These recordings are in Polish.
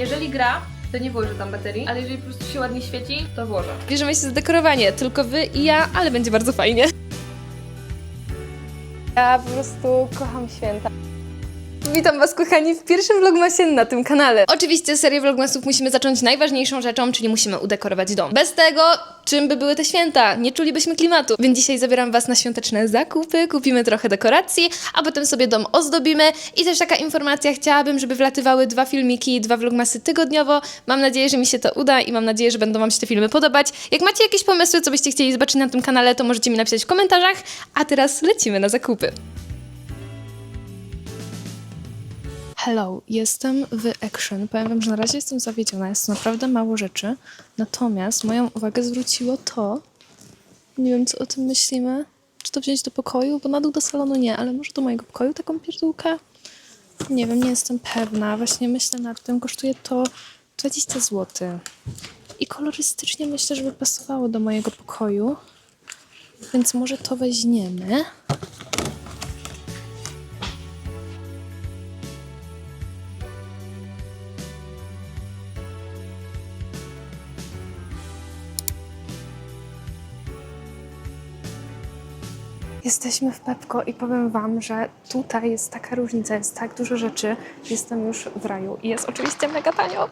jeżeli gra, to nie włożę tam baterii, ale jeżeli po prostu się ładnie świeci, to włożę. Bierzemy się za dekorowanie, tylko wy i ja, ale będzie bardzo fajnie. Ja po prostu kocham święta. Witam Was, kochani, w pierwszym vlogmasie na tym kanale. Oczywiście serię vlogmasów musimy zacząć najważniejszą rzeczą, czyli musimy udekorować dom. Bez tego, czym by były te święta? Nie czulibyśmy klimatu. Więc dzisiaj zabieram Was na świąteczne zakupy, kupimy trochę dekoracji, a potem sobie dom ozdobimy. I też taka informacja, chciałabym, żeby wlatywały dwa filmiki, dwa vlogmasy tygodniowo. Mam nadzieję, że mi się to uda i mam nadzieję, że będą Wam się te filmy podobać. Jak macie jakieś pomysły, co byście chcieli zobaczyć na tym kanale, to możecie mi napisać w komentarzach. A teraz lecimy na zakupy. Hello, jestem w Action. Powiem Wam, że na razie jestem zawiedziona, jest to naprawdę mało rzeczy. Natomiast moją uwagę zwróciło to, nie wiem co o tym myślimy, czy to wziąć do pokoju, bo na dół do salonu nie, ale może do mojego pokoju taką pierdółkę? Nie wiem, nie jestem pewna. Właśnie myślę nad tym, kosztuje to 20 zł. I kolorystycznie myślę, żeby pasowało do mojego pokoju, więc może to weźmiemy. Jesteśmy w Pepko i powiem Wam, że tutaj jest taka różnica, jest tak dużo rzeczy. Jestem już w raju i jest oczywiście mega tanio.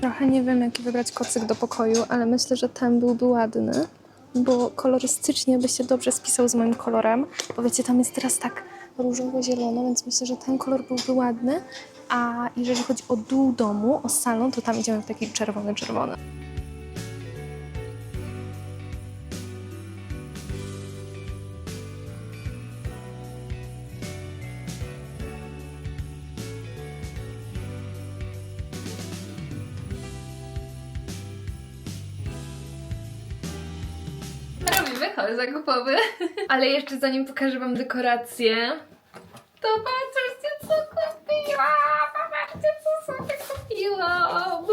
Trochę nie wiem, jaki wybrać kocyk do pokoju, ale myślę, że ten byłby ładny, bo kolorystycznie by się dobrze spisał z moim kolorem. Bo wiecie, tam jest teraz tak różowo-zielono, więc myślę, że ten kolor byłby ładny. A jeżeli chodzi o dół domu, o salon, to tam idziemy w taki czerwony-czerwony. Robimy hol zakupowy. Ale jeszcze zanim pokażę wam dekoracje, to patrzcie co kupiłam! Zobaczcie co sobie kupiłam!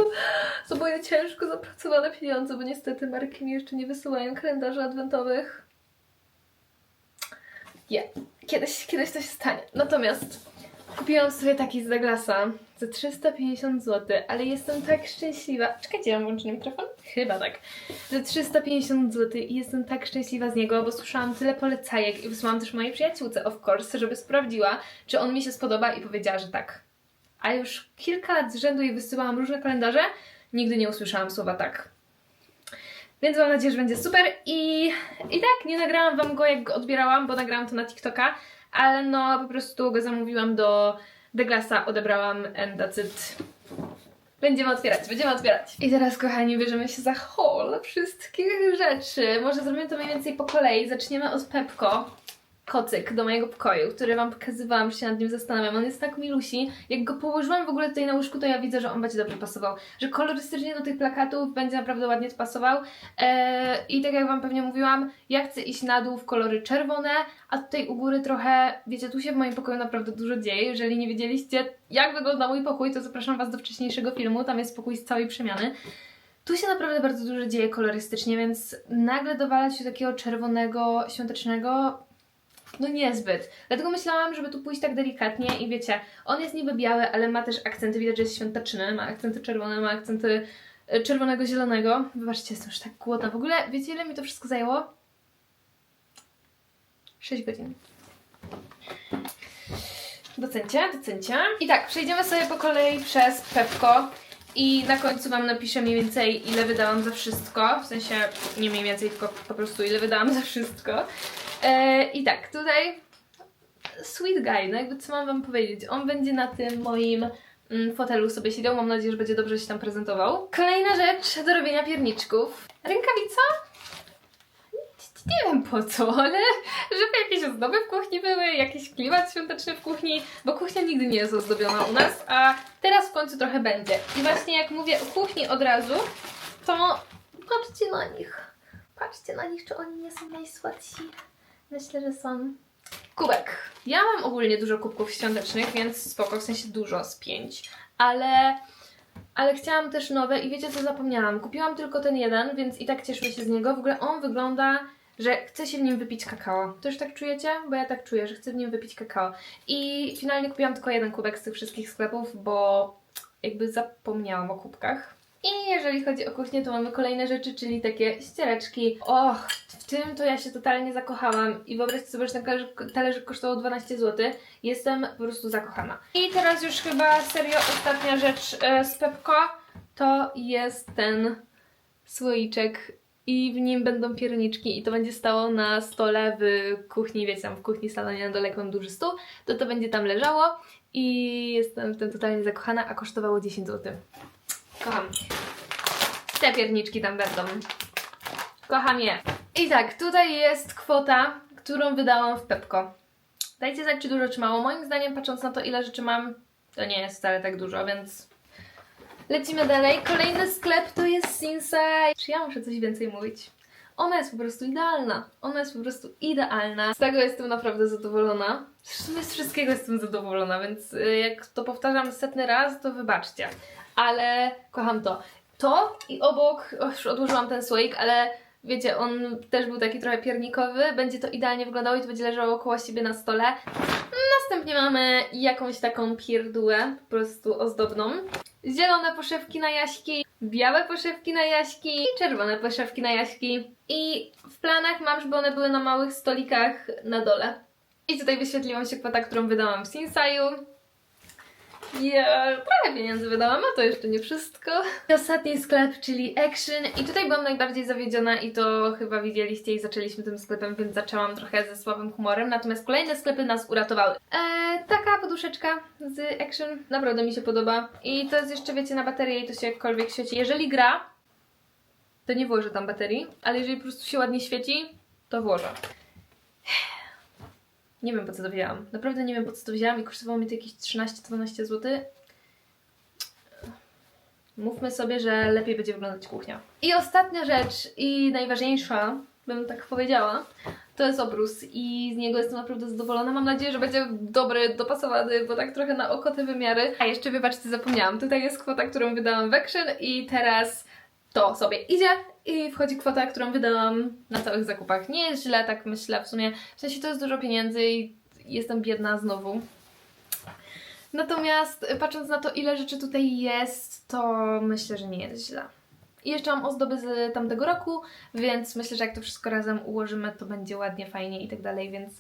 To moje ciężko zapracowane pieniądze, bo niestety marki mi jeszcze nie wysyłają kalendarzy adwentowych. Nie, kiedyś, kiedyś to się stanie. Natomiast kupiłam sobie taki z Douglasa za 350 zł, ale jestem tak szczęśliwa. Czekajcie, mam włączony mikrofon? Chyba tak. Za 350 zł i jestem tak szczęśliwa z niego, bo słyszałam tyle polecajek i wysłałam też mojej przyjaciółce, of course, żeby sprawdziła, czy on mi się spodoba i powiedziała, że tak. A już kilka lat z rzędu jej wysyłałam różne kalendarze, nigdy nie usłyszałam słowa tak. Więc mam nadzieję, że będzie super i, i tak, nie nagrałam wam go jak go odbierałam, bo nagrałam to na TikToka, ale no po prostu go zamówiłam do Douglasa, odebrałam and that's. Będziemy otwierać, będziemy otwierać. I teraz, kochani, bierzemy się za haul wszystkich rzeczy. Może zrobimy to mniej więcej po kolei. Zaczniemy od Pepko. Kocyk do mojego pokoju, który Wam pokazywałam, że się nad nim zastanawiam. On jest tak milusi. Jak go położyłam w ogóle tutaj na łóżku, to ja widzę, że on będzie dobrze pasował. Że kolorystycznie do tych plakatów będzie naprawdę ładnie pasował. Eee, I tak jak Wam pewnie mówiłam, ja chcę iść na dół w kolory czerwone, a tutaj u góry trochę, wiecie, tu się w moim pokoju naprawdę dużo dzieje. Jeżeli nie wiedzieliście, jak wygląda mój pokój, to zapraszam Was do wcześniejszego filmu. Tam jest pokój z całej przemiany. Tu się naprawdę bardzo dużo dzieje kolorystycznie, więc nagle dowalać się takiego czerwonego, świątecznego, no niezbyt. Dlatego myślałam, żeby tu pójść tak delikatnie i wiecie, on jest niby biały, ale ma też akcenty, widać, że jest świąteczny, ma akcenty czerwone, ma akcenty e, czerwonego, zielonego. Wybaczcie, jestem już tak głodna. W ogóle, wiecie ile mi to wszystko zajęło? 6 godzin. Docencie, docencie. I tak, przejdziemy sobie po kolei przez Pepko i na końcu Wam napiszę mniej więcej ile wydałam za wszystko. W sensie nie mniej więcej, tylko po prostu ile wydałam za wszystko. E, I tak, tutaj Sweet Guy, no jakby co mam Wam powiedzieć. On będzie na tym moim mm, fotelu sobie siedział. Mam nadzieję, że będzie dobrze się tam prezentował. Kolejna rzecz do robienia pierniczków. Rękawica? Nie wiem po co, ale żeby jakieś ozdoby w kuchni były, jakiś klimat świąteczny w kuchni, bo kuchnia nigdy nie jest ozdobiona u nas, a teraz w końcu trochę będzie. I właśnie jak mówię o kuchni od razu, to patrzcie na nich. Patrzcie na nich, czy oni nie są najsłodsi. Myślę, że są. Kubek. Ja mam ogólnie dużo kubków świątecznych, więc spoko, w sensie dużo, z pięć. Ale ale chciałam też nowe i wiecie co zapomniałam? Kupiłam tylko ten jeden, więc i tak cieszmy się z niego. W ogóle on wygląda, że chce się w nim wypić kakao. Też tak czujecie? Bo ja tak czuję, że chcę w nim wypić kakao. I finalnie kupiłam tylko jeden kubek z tych wszystkich sklepów, bo jakby zapomniałam o kubkach. I jeżeli chodzi o kuchnię, to mamy kolejne rzeczy, czyli takie ściereczki. Och, w tym to ja się totalnie zakochałam. I wyobraźcie sobie, że ten talerzyk, talerzyk kosztował 12 zł. Jestem po prostu zakochana. I teraz już chyba serio ostatnia rzecz e, z Pepko. To jest ten słoiczek i w nim będą pierniczki i to będzie stało na stole w kuchni, wiecie, tam w kuchni salonie na dole mam duży stół, to to będzie tam leżało i jestem w tym totalnie zakochana, a kosztowało 10 zł. Kocham. Te pierniczki tam będą. Kocham je. I tak, tutaj jest kwota, którą wydałam w Pepko. Dajcie znać, czy dużo, czy mało. Moim zdaniem, patrząc na to, ile rzeczy mam, to nie jest wcale tak dużo, więc lecimy dalej. Kolejny sklep to jest Sinsei. Czy ja muszę coś więcej mówić? Ona jest po prostu idealna. Ona jest po prostu idealna. Z tego jestem naprawdę zadowolona. Zresztą z wszystkiego jestem zadowolona, więc y, jak to powtarzam setny raz, to wybaczcie. Ale kocham to. To i obok, już odłożyłam ten słoik, ale wiecie, on też był taki trochę piernikowy. Będzie to idealnie wyglądało i to będzie leżało koło siebie na stole. Następnie mamy jakąś taką pierdółę, po prostu ozdobną. Zielone poszewki na jaśki, białe poszewki na jaśki i czerwone poszewki na jaśki. I w planach mam, żeby one były na małych stolikach na dole. I tutaj wyświetliła mi się kwota, którą wydałam w Sinsaju. Ja trochę pieniędzy wydałam, a to jeszcze nie wszystko. I ostatni sklep, czyli Action. I tutaj byłam najbardziej zawiedziona i to chyba widzieliście i zaczęliśmy tym sklepem, więc zaczęłam trochę ze słabym humorem. Natomiast kolejne sklepy nas uratowały. Eee, taka poduszeczka z Action naprawdę mi się podoba. I to jest jeszcze, wiecie, na baterię i to się jakkolwiek świeci. Jeżeli gra, to nie włożę tam baterii, ale jeżeli po prostu się ładnie świeci, to włożę. Nie wiem po co to wzięłam. Naprawdę nie wiem po co to wzięłam i kosztowało mi to jakieś 13-12 zł. Mówmy sobie, że lepiej będzie wyglądać kuchnia. I ostatnia rzecz i najważniejsza, bym tak powiedziała, to jest obrus i z niego jestem naprawdę zadowolona. Mam nadzieję, że będzie dobry, dopasowany, bo tak trochę na oko te wymiary. A jeszcze wybaczcie, zapomniałam. Tutaj jest kwota, którą wydałam w Action i teraz to sobie idzie i wchodzi kwota, którą wydałam na całych zakupach. Nie jest źle, tak myślę w sumie. W sensie to jest dużo pieniędzy i jestem biedna znowu. Natomiast y, patrząc na to, ile rzeczy tutaj jest, to myślę, że nie jest źle. I jeszcze mam ozdoby z tamtego roku, więc myślę, że jak to wszystko razem ułożymy, to będzie ładnie, fajnie i tak dalej, więc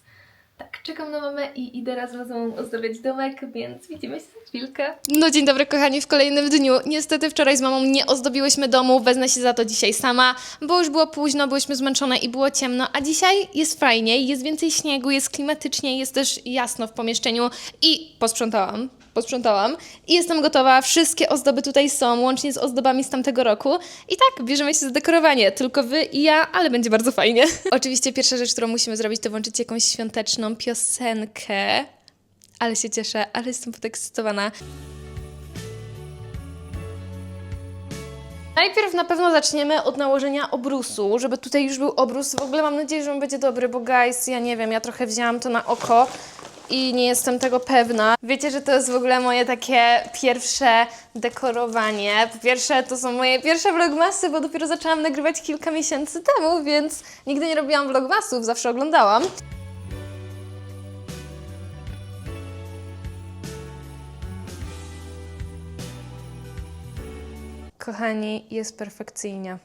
tak, czekam na mamę i idę razem z mamą ozdabiać domek, więc widzimy się za chwilkę. No dzień dobry kochani, w kolejnym dniu. Niestety wczoraj z mamą nie ozdobiłyśmy domu, wezmę się za to dzisiaj sama, bo już było późno, byłyśmy zmęczone i było ciemno, a dzisiaj jest fajniej, jest więcej śniegu, jest klimatycznie, jest też jasno w pomieszczeniu i posprzątałam. Posprzątałam i jestem gotowa. Wszystkie ozdoby tutaj są, łącznie z ozdobami z tamtego roku. I tak, bierzemy się za dekorowanie. Tylko wy i ja, ale będzie bardzo fajnie. Oczywiście pierwsza rzecz, którą musimy zrobić, to włączyć jakąś świąteczną piosenkę. Ale się cieszę, ale jestem podekscytowana. Najpierw na pewno zaczniemy od nałożenia obrusu, żeby tutaj już był obrus. W ogóle mam nadzieję, że on będzie dobry, bo guys, ja nie wiem, ja trochę wzięłam to na oko i nie jestem tego pewna. Wiecie, że to jest w ogóle moje takie pierwsze dekorowanie. Po pierwsze, to są moje pierwsze vlogmasy, bo dopiero zaczęłam nagrywać kilka miesięcy temu, więc nigdy nie robiłam vlogmasów, zawsze oglądałam. Kochani, jest perfekcyjnie.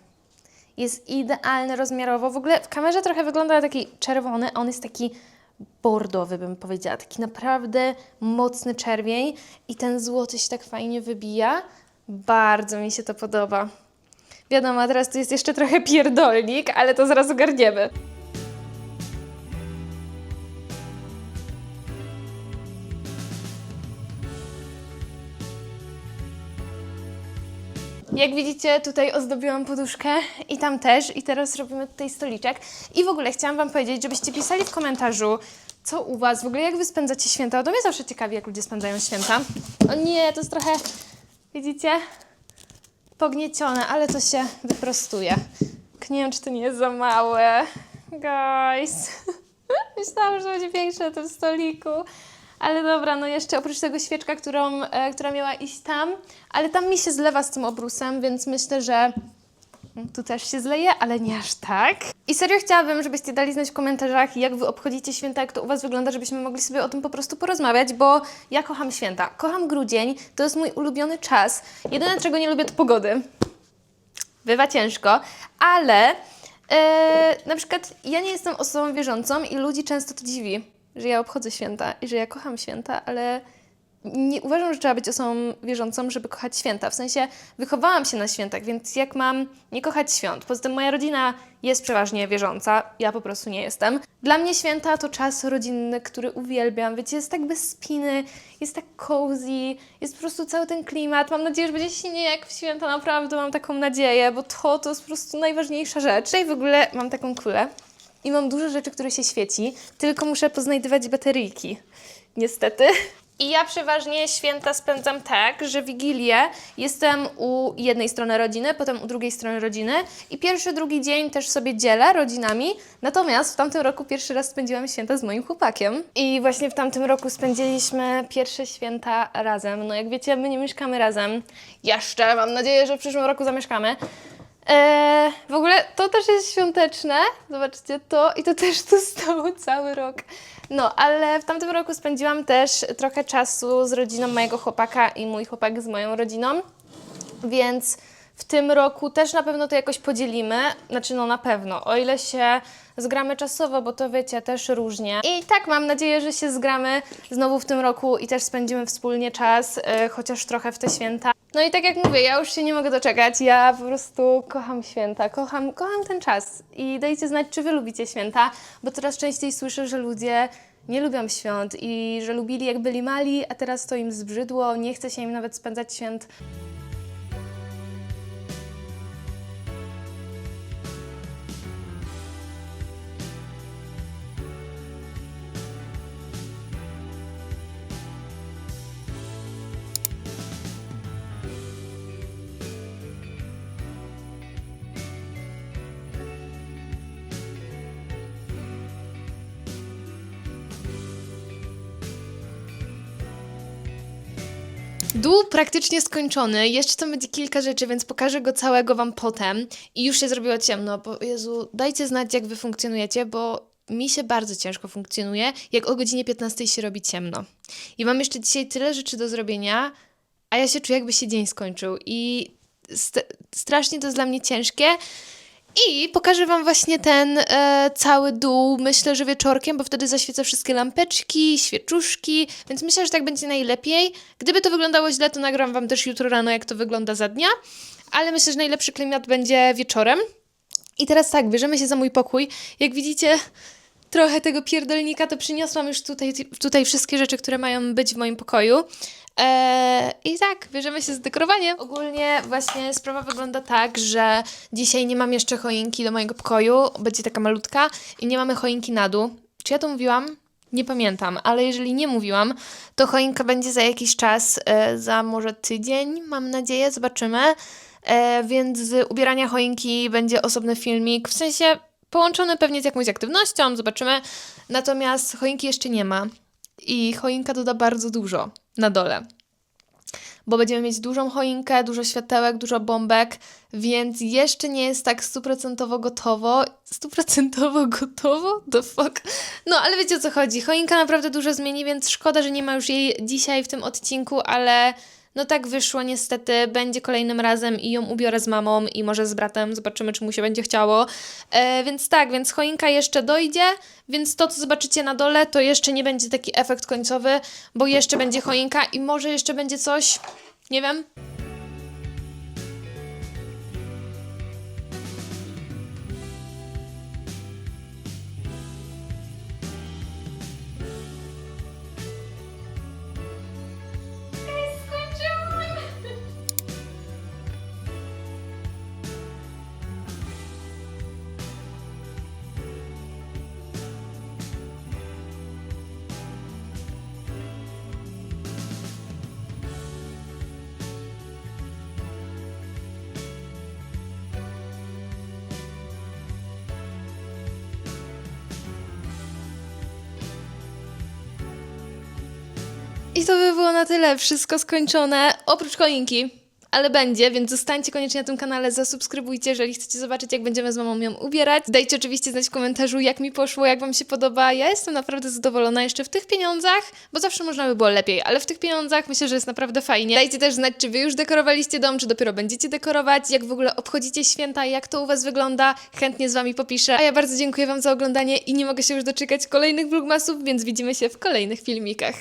Jest idealny rozmiarowo. W ogóle w kamerze trochę wygląda taki czerwony, on jest taki bordowy, bym powiedziała. Taki naprawdę mocny czerwień i ten złoty się tak fajnie wybija. Bardzo mi się to podoba. Wiadomo, teraz tu jest jeszcze trochę pierdolnik, ale to zaraz ogarniemy. Jak widzicie, tutaj ozdobiłam poduszkę i tam też. I teraz robimy tutaj stoliczek. I w ogóle chciałam Wam powiedzieć, żebyście pisali w komentarzu, co u Was, w ogóle jak Wy spędzacie święta. To mnie zawsze ciekawi, jak ludzie spędzają święta. O nie, to jest trochę, widzicie, pogniecione, ale to się wyprostuje. Nie wiem, czy to nie jest za małe. Guys. Myślałam, że będzie większe na tym stoliku. Ale dobra, no jeszcze oprócz tego świeczka, którą, e, która miała iść tam, ale tam mi się zlewa z tym obrusem, więc myślę, że tu też się zleje, ale nie aż tak. I serio chciałabym, żebyście dali znać w komentarzach, jak wy obchodzicie święta, jak to u was wygląda, żebyśmy mogli sobie o tym po prostu porozmawiać, bo ja kocham święta. Kocham grudzień, to jest mój ulubiony czas. Jedyne, czego nie lubię, to pogody. Bywa ciężko, ale e, na przykład ja nie jestem osobą wierzącą i ludzi często to dziwi, że ja obchodzę święta i że ja kocham święta, ale nie uważam, że trzeba być osobą wierzącą, żeby kochać święta. W sensie wychowałam się na świętach, więc jak mam nie kochać świąt? Poza tym moja rodzina jest przeważnie wierząca, ja po prostu nie jestem. Dla mnie święta to czas rodzinny, który uwielbiam. Wiecie, jest tak bez spiny, jest tak cozy, jest po prostu cały ten klimat. Mam nadzieję, że będzie silnie jak w święta, naprawdę mam taką nadzieję, bo to, to jest po prostu najważniejsza rzecz. Tutaj w ogóle mam taką kulę i mam dużo rzeczy, które się świeci, tylko muszę poznajdywać bateryjki. Niestety. I ja przeważnie święta spędzam tak, że Wigilię jestem u jednej strony rodziny, potem u drugiej strony rodziny i pierwszy, drugi dzień też sobie dzielę rodzinami. Natomiast w tamtym roku pierwszy raz spędziłam święta z moim chłopakiem. I właśnie w tamtym roku spędziliśmy pierwsze święta razem. No jak wiecie, my nie mieszkamy razem. Jeszcze, mam nadzieję, że w przyszłym roku zamieszkamy. Eee, w ogóle to też jest świąteczne. Zobaczcie to. I to też tu stało cały rok. No, ale w tamtym roku spędziłam też trochę czasu z rodziną mojego chłopaka i mój chłopak z moją rodziną. Więc w tym roku też na pewno to jakoś podzielimy. Znaczy, no na pewno, o ile się zgramy czasowo, bo to wiecie, też różnie. I tak mam nadzieję, że się zgramy znowu w tym roku i też spędzimy wspólnie czas, e, chociaż trochę w te święta. No i tak jak mówię, ja już się nie mogę doczekać. Ja po prostu kocham święta, kocham, kocham ten czas. I dajcie znać, czy wy lubicie święta, bo coraz częściej słyszę, że ludzie nie lubią świąt i że lubili jak byli mali, a teraz to im zbrzydło, nie chce się im nawet spędzać świąt. Dół praktycznie skończony. Jeszcze tam będzie kilka rzeczy, więc pokażę go całego Wam potem. I już się zrobiło ciemno, bo Jezu, dajcie znać, jak Wy funkcjonujecie, bo mi się bardzo ciężko funkcjonuje, jak o godzinie 15 się robi ciemno. I mam jeszcze dzisiaj tyle rzeczy do zrobienia, a ja się czuję, jakby się dzień skończył. I st- strasznie to jest dla mnie ciężkie. I pokażę Wam właśnie ten e, cały dół, myślę, że wieczorkiem, bo wtedy zaświecę wszystkie lampeczki, świeczuszki, więc myślę, że tak będzie najlepiej. Gdyby to wyglądało źle, to nagram Wam też jutro rano, jak to wygląda za dnia, ale myślę, że najlepszy klimat będzie wieczorem. I teraz tak, bierzemy się za mój pokój. Jak widzicie, trochę tego pierdolnika, to przyniosłam już tutaj, tutaj wszystkie rzeczy, które mają być w moim pokoju. Eee, I tak, bierzemy się z dekorowaniem. Ogólnie właśnie sprawa wygląda tak, że dzisiaj nie mam jeszcze choinki do mojego pokoju, będzie taka malutka i nie mamy choinki na dół. Czy ja to mówiłam? Nie pamiętam, ale jeżeli nie mówiłam, to choinka będzie za jakiś czas, e, za może tydzień, mam nadzieję, zobaczymy. E, więc z ubierania choinki będzie osobny filmik, w sensie połączony pewnie z jakąś aktywnością, zobaczymy. Natomiast choinki jeszcze nie ma i choinka doda bardzo dużo na dole. Bo będziemy mieć dużą choinkę, dużo światełek, dużo bombek, więc jeszcze nie jest tak stuprocentowo gotowo. Stuprocentowo gotowo? The fuck? No, ale wiecie o co chodzi. Choinka naprawdę dużo zmieni, więc szkoda, że nie ma już jej dzisiaj w tym odcinku, ale no tak wyszło niestety. Będzie kolejnym razem i ją ubiorę z mamą i może z bratem. Zobaczymy, czy mu się będzie chciało. E, więc tak, więc choinka jeszcze dojdzie, więc to, co zobaczycie na dole, to jeszcze nie będzie taki efekt końcowy, bo jeszcze będzie choinka i może jeszcze będzie coś, nie wiem. I to by było na tyle. Wszystko skończone. Oprócz choinki. Ale będzie, więc zostańcie koniecznie na tym kanale, zasubskrybujcie, jeżeli chcecie zobaczyć, jak będziemy z mamą ją ubierać. Dajcie oczywiście znać w komentarzu, jak mi poszło, jak wam się podoba. Ja jestem naprawdę zadowolona jeszcze w tych pieniądzach, bo zawsze można by było lepiej, ale w tych pieniądzach myślę, że jest naprawdę fajnie. Dajcie też znać, czy wy już dekorowaliście dom, czy dopiero będziecie dekorować, jak w ogóle obchodzicie święta, jak to u was wygląda. Chętnie z wami popiszę. A ja bardzo dziękuję wam za oglądanie i nie mogę się już doczekać kolejnych vlogmasów, więc widzimy się w kolejnych filmikach.